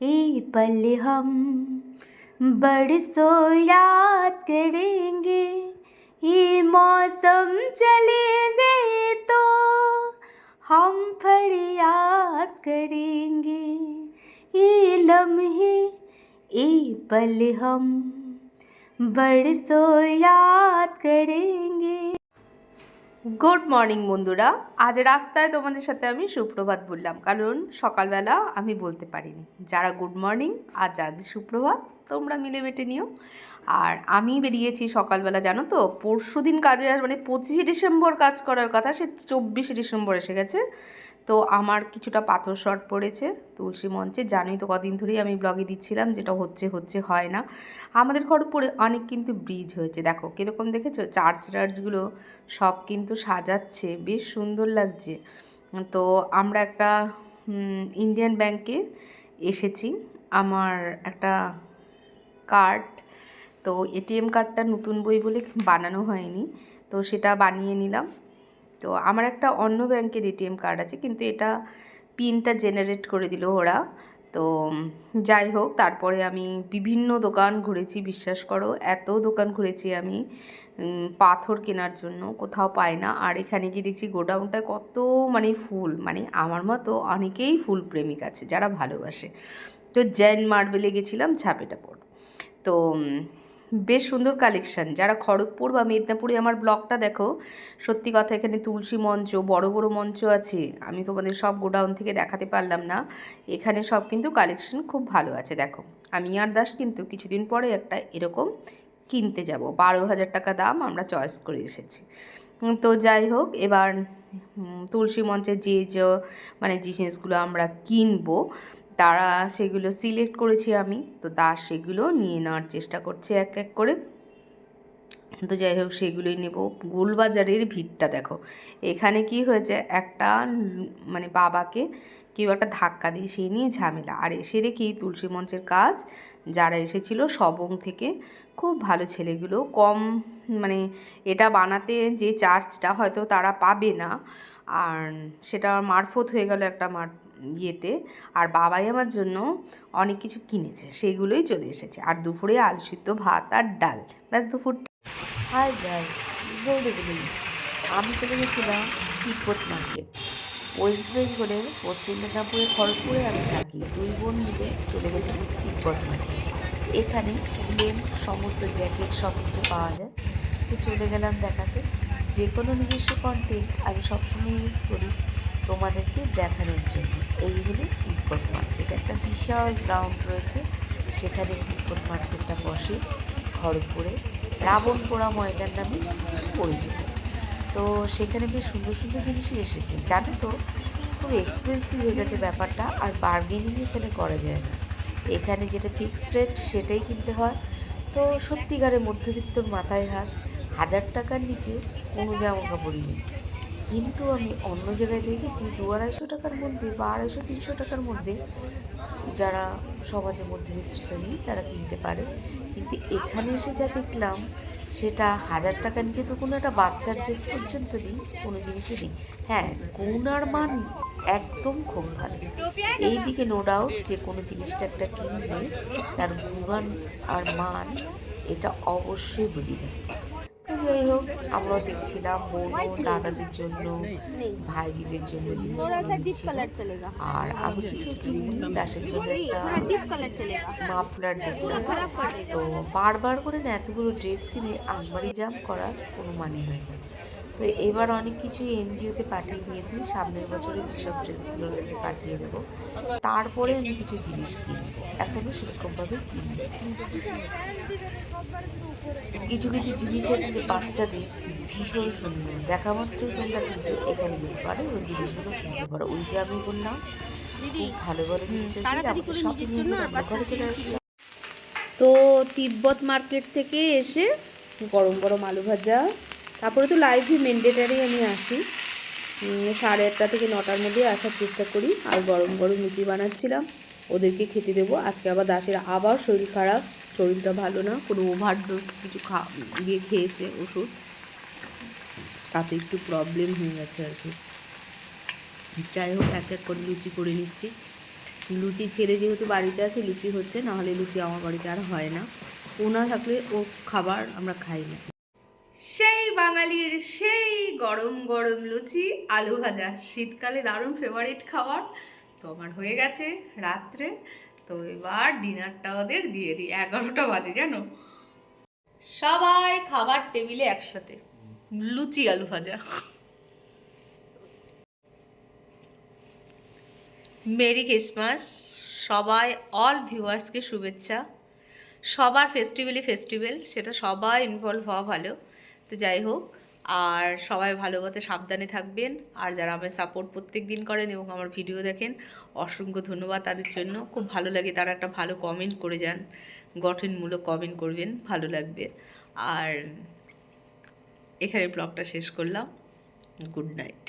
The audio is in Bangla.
ये पल हम बरसों याद करेंगे। ये मौसम चले गए तो हम फरियाद करेंगे। ये लम्हे, ये पल हम बरसों याद करेंगे। গুড মর্নিং বন্ধুরা। আজ রাস্তায় তোমাদের সাথে আমি সুপ্রভাত বললাম, কারণ সকালবেলা আমি বলতে পারিনি। যারা গুড মর্নিং আর আজ সুপ্রভাত, তোমরা মিলে মেটে নিও। আর আমি বেরিয়েছি সকালবেলা, জানো তো? পরশু দিন কাজে মানে পঁচিশে ডিসেম্বর কাজ করার কথা, সে চব্বিশে ডিসেম্বর এসে গেছে। তো আমার কিছুটা পাথর শর্ট পড়েছে তুলসী মঞ্চে। জানোই তো কদিন ধরেই আমি ব্লগে দিচ্ছিলাম, যেটা হচ্ছে হচ্ছে, হয় না। আমাদের ঘর খড়গপুরে অনেক কিন্তু ব্রিজ হয়েছে। দেখো, কীরকম দেখেছ? চার্চ টার্চগুলো সব কিন্তু সাজাচ্ছে। বেশ সুন্দর লাগছে। তো আমরা একটা ইন্ডিয়ান ব্যাংকে এসেছি। আমার একটা কার্ড তো এটিএম কার্ডটা নতুন বই বলে বানানো হয়নি। তো সেটা বানিয়ে নিলাম। তো আমার একটা অন্য ব্যাংকের এটিএম কার্ড আছে, কিন্তু এটা পিনটা জেনারেট করে দিল ওরা। তো যাই হোক, তারপরে আমি বিভিন্ন দোকান ঘুরেছি, বিশ্বাস করো, এত দোকান ঘুরেছি আমি পাথর কেনার জন্য, কোথাও পাই না। আর এখানে গিয়ে দেখছি গোডাউনটায় কত মানে ফুল মানে আমার মতো অনেকেই ফুল প্রেমিক আছে যারা ভালোবাসে। তো জৈন মার্বেলে গেছিলাম ঝাপেটা পড়। তো বেশ সুন্দর কালেকশান যারা খড়গপুর বা মেদিনীপুরে আমার ব্লগটা দেখো, সত্যি কথা এখানে তুলসী মঞ্চ, বড় বড় মঞ্চ আছে। আমি তোমাদের সব গোডাউন থেকে দেখাতে পারলাম না। এখানে সব কিন্তু কালেকশন খুব ভালো আছে, দেখো। আমি আর দাস কিন্তু কিছুদিন পরে একটা এরকম কিনতে যাব। বারো হাজার টাকা দাম আমরা চয়েস করে এসেছি। তো যাই হোক, এবার তুলসী মঞ্চে যে যে মানে জিনিসগুলো আমরা কিনবো তারা সেগুলো সিলেক্ট করেছি আমি। তো দাস সেগুলো নিয়ে নেওয়ার চেষ্টা করছে এক এক করে। তো যাই হোক, সেগুলোই নেব। গোলবাজারের ভিড়টা দেখো। এখানে কি হয়েছে, একটা মানে বাবাকে কেউ একটা ধাক্কা দিয়ে সেই নিয়ে ঝামেলা। আর এসে দেখি তুলসী মঞ্চের কাজ, যারা এসেছিল সবং থেকে, খুব ভালো ছেলেগুলো। কম মানে এটা বানাতে যে চার্জটা হয়তো তারা পাবে না। আর সেটা মারফত হয়ে গেল একটা মার ইয়েতে আর বাবাই আমার জন্য অনেক কিছু কিনেছে সেগুলোই চলে এসেছে। আর দুপুরে আলু সিদ্ধ ভাত আর ডাল। ব্যাস দুপুর হাই গাইস গুড ইভিনিং আমি চলে গেছিলাম তিব্বত মার্কেট ওয়েস্ট বেঙ্গলের পশ্চিম মেদিনীপুরের খড়গপুরে আমি থাকি। দুই বোন মিলে চলে গেছিলাম তিব্বত মার্কেট এখানে উলেন সমস্ত জ্যাকেট সব কিছু পাওয়া যায়। তো চলে গেলাম দেখাতে। যে কোনো নিজস্ব কন্টেন্ট আমি সবসময় ইউজ করি। তোমাদেরকে দেখানোর জন্য। এই হলো তিব্বত মার্কেট একটা বিশাল গ্রাউন্ড রয়েছে। সেখানে তিব্বত মার্কেটটা বসে খড়গপুরে রাবণপোড়া ময়দান নামে পরিচিত। তো সেখানে বেশ সুন্দর সুন্দর জিনিসই এসেছে। জানো তো, খুব এক্সপেন্সিভ হয়ে গেছে ব্যাপারটা, আর বার্গেনিং এখানে করা যায় না। এখানে যেটা ফিক্সড রেট সেটাই কিনতে হয়। তো সত্যিকারের মধ্যবিত্তর মাথায় হাত, হাজার টাকার নিচে কোনো জামা কাপড়ই নেই। কিন্তু আমি অন্য জায়গায় দেখেছি দু আড়াইশো টাকার মধ্যে বা আড়াইশো, তিনশো টাকার মধ্যে যারা সমাজে মধ্যবিত্ত শ্রেণি তারা কিনতে পারে। কিন্তু এখানে এসে যা দেখলাম, সেটা হাজার টাকা নিচে তো কোনো একটা বাচ্চার ড্রেস পর্যন্ত নেই, কোনো জিনিসই নেই। হ্যাঁ গুণ আর মান একদম খুব ভালো। এই দিকে নো ডাউট যে কোনো জিনিসটা একটা কিনলে তার গুণমান আর মান, এটা অবশ্যই বুঝি দেয় আমরাও দেখছিলাম বোন দাদাদের জন্য ভাইজিদের জন্য আর আমি কিছু দাসের জন্য মাফলার দেখলাম। তো বারবার করে না এতগুলো ড্রেস কিনে আলমারি জাম করার কোনো মানে হয় না। তো এবার অনেক কিছু এনজিওতে পাঠিয়ে দিয়েছি। সামনের বছরে যেসব ড্রেসগুলো রয়েছে পাঠিয়ে দেবো। তারপরে আমি কিছু জিনিস কিনবো। এখনও সেরকমভাবে কিনি কিছু কিছু জিনিস আছে যে বাচ্চাদের ভীষণ সুন্দর। দেখা মাত্র তোমরা কিন্তু এখানে যেতে পারো ওই জিনিসগুলো কিনতে পারো। ওই যে আমি বললাম ভালো ভালো জিনিস আছে তো তিব্বত মার্কেট থেকে এসে গরম গরম আলু ভাজা তারপরে তো লাইভই মেন্ডেটারি আমি আসি। সাড়ে আটটা থেকে নটার মধ্যে আসার চেষ্টা করি। আর গরম গরম রুটি বানাচ্ছিলাম। ওদেরকে খেতে দেবো। আজকে আবার দাসের আবার শরীর খারাপ। শরীরটা ভালো না। কোনো ওভারডোজ কিছু খা দিয়ে খেয়েছে ওষুধ। তাতে একটু প্রবলেম হয়ে গেছে আর কি। যাই হোক, এক এক করে লুচি করে নিচ্ছি। লুচি ছেড়ে যেহেতু বাড়িতে আছে, লুচি হচ্ছে, নাহলে লুচি আমার বাড়িতে আর হয় না। ও না থাকলে ও খাবার আমরা খাই না। সেই বাঙালির সেই গরম গরম লুচি, আলু ভাজা। শীতকালে দারুণ ফেভারিট খাবার। তো আমার হয়ে গেছে রাত্রে। তো এবার ডিনারটা ওদের দিয়ে দিই। এগারোটা বাজে, জানো? সবাই খাবার টেবিলে একসাথে। লুচি, আলু ভাজা। Merry Christmas. সবাই অল ভিউয়ার্সকে শুভেচ্ছা। সবার ফেস্টিভ্যালই ফেস্টিভ্যাল সেটা সবাই ইনভলভ হওয়া ভালো। তো যাই হোক, আর সবাই ভালো মতো সাবধানে থাকবেন। আর যারা আমার সাপোর্ট প্রত্যেক দিন করেন এবং আমার ভিডিও দেখেন, অসংখ্য ধন্যবাদ তাদের জন্য। খুব ভালো লাগে তারা একটা ভালো কমেন্ট করে যান, গঠনমূলক কমেন্ট করবেন, ভালো লাগবে। আর এখানে ব্লগটা শেষ করলাম। Good night